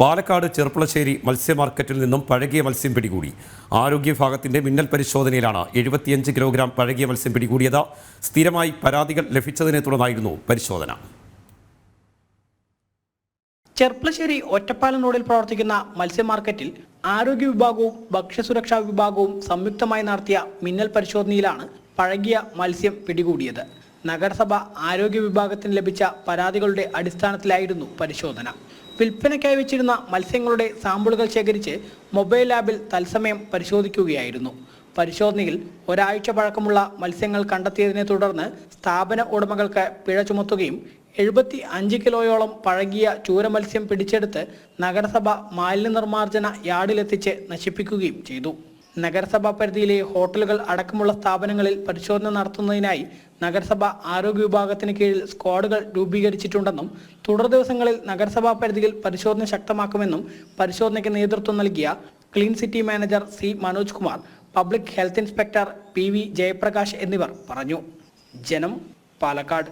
പാലക്കാട് ചെർപ്പളശ്ശേരി മത്സ്യ മാർക്കറ്റിൽ നിന്നും പഴകിയ മത്സ്യം പിടികൂടി. ആരോഗ്യ വിഭാഗത്തിന്റെ മിന്നൽ പരിശോധനയിലാണ് എഴുപത്തിയഞ്ച് കിലോഗ്രാം പഴകിയ മത്സ്യം പിടികൂടിയത്. സ്ഥിരമായി പരാതികൾ ലഭിച്ചതിനെ തുടർന്നായിരുന്നു പരിശോധന. ചെർപ്പളശ്ശേരി ഒറ്റപ്പാലം റോഡിൽ പ്രവർത്തിക്കുന്ന മത്സ്യ മാർക്കറ്റിൽ ആരോഗ്യ വിഭാഗവും ഭക്ഷ്യസുരക്ഷാ വിഭാഗവും സംയുക്തമായി നടത്തിയ മിന്നൽ പരിശോധനയിലാണ് പഴകിയ മത്സ്യം പിടികൂടിയത്. നഗരസഭ ആരോഗ്യ വിഭാഗത്തിന് ലഭിച്ച പരാതികളുടെ അടിസ്ഥാനത്തിലായിരുന്നു പരിശോധന. വിൽപ്പനയ്ക്കായി വെച്ചിരുന്ന മത്സ്യങ്ങളുടെ സാമ്പിളുകൾ ശേഖരിച്ച് മൊബൈൽ ലാബിൽ തത്സമയം പരിശോധിക്കുകയായിരുന്നു. പരിശോധനയിൽ ഒരാഴ്ച പഴക്കമുള്ള മത്സ്യങ്ങൾ കണ്ടെത്തിയതിനെ തുടർന്ന് സ്ഥാപന ഉടമകൾക്ക് പിഴ ചുമത്തുകയും എഴുപത്തി അഞ്ച് കിലോയോളം പഴകിയ ചൂരമത്സ്യം പിടിച്ചെടുത്ത് നഗരസഭ മാലിന്യ നിർമ്മാർജന യാർഡിലെത്തിച്ച് നശിപ്പിക്കുകയും ചെയ്തു. നഗരസഭാ പരിധിയിലെ ഹോട്ടലുകൾ അടക്കമുള്ള സ്ഥാപനങ്ങളിൽ പരിശോധന നടത്തുന്നതിനായി നഗരസഭ ആരോഗ്യ വിഭാഗത്തിന് കീഴിൽ സ്ക്വാഡുകൾ രൂപീകരിച്ചിട്ടുണ്ടെന്നും തുടർ ദിവസങ്ങളിൽ നഗരസഭാ പരിധിയിൽ പരിശോധന ശക്തമാക്കുമെന്നും പരിശോധനയ്ക്ക് നേതൃത്വം നൽകിയ clean city manager C Manoj Kumar public health inspector P V Jayaprakash എന്നിവർ പറഞ്ഞു. ജനം പാലക്കാട്.